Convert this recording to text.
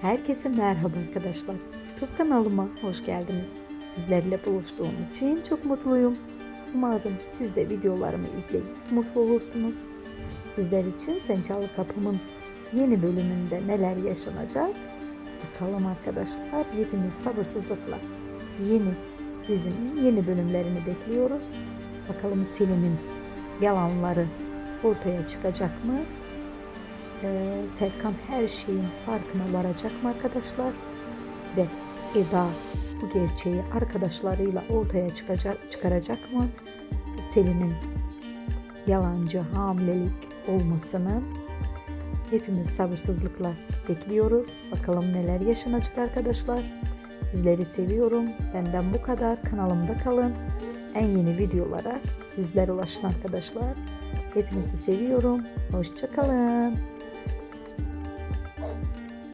Herkese merhaba arkadaşlar. YouTube kanalıma hoş geldiniz. Sizlerle buluştuğum için çok mutluyum. Umarım siz de videolarımı izleyip mutlu olursunuz. Sizler için Sen Çalı Kapımın yeni bölümünde neler yaşanacak? Bakalım arkadaşlar hepimiz sabırsızlıkla yeni dizinin yeni bölümlerini bekliyoruz. Bakalım Selim'in yalanları ortaya çıkacak mı? Ee, Serkan her şeyin farkına varacak mı arkadaşlar? Ve Eda bu gerçeği arkadaşlarıyla ortaya çıkacak, çıkaracak mı? Selin'in yalancı hamilelik olmasını hepimiz sabırsızlıkla bekliyoruz. Bakalım neler yaşanacak arkadaşlar. Sizleri seviyorum. Benden bu kadar. Kanalımda kalın. En yeni videolara sizler ulaşın arkadaşlar. Hepinizi seviyorum. Hoşçakalın.